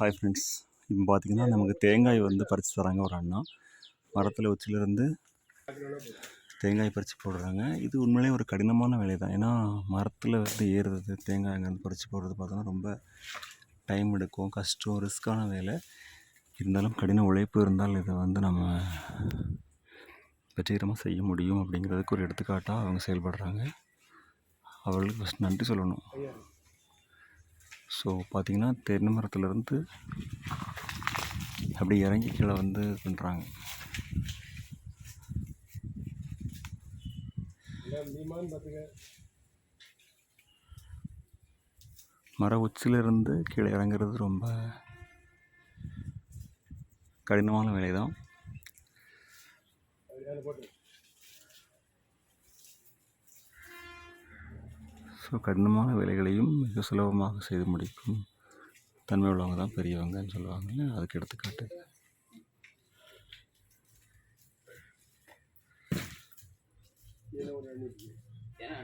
Hi friends இப்போ பார்த்தீங்கன்னா நமக்கு தேங்காய் வந்து பறித்து தராங்க ஒரு அண்ணா. மரத்தில் உச்சிலேருந்து தேங்காய் பறித்து போடுறாங்க. இது உண்மையிலேயே ஒரு கடினமான வேலை தான் ஏன்னா மரத்தில் வந்து ஏறுறது தேங்காய் அங்கேருந்து பறித்து போடுறது பார்த்தோன்னா ரொம்ப டைம் எடுக்கும். கஷ்டம் ரிஸ்க்கான வேலை. இருந்தாலும் கடின உழைப்பு இருந்தால் இதை வந்து நம்ம வெற்றிகரமாக செய்ய முடியும் அப்படிங்கிறதுக்கு ஒரு எடுத்துக்காட்டாக அவங்க செயல்படுறாங்க. அவர்களுக்கு ஃபஸ்ட் நன்றி சொல்லணும். ஸோ பார்த்திங்கன்னா தென்னை மரத்துலேருந்து அப்படி இறங்கி கீழே வந்து பண்ணுறாங்க மர உச்சிலிருந்து கீழே இறங்குறது ரொம்ப கடினமான வேலை தான் ஸோ கடினமான வேலைகளையும் மிக சுலபமாக செய்து முடிக்கும். தன்மை உள்ளவங்க தான் பெரியவங்கன்னு சொல்லுவாங்க. அதுக்கு எடுத்துக்காட்டு. ஏன்னா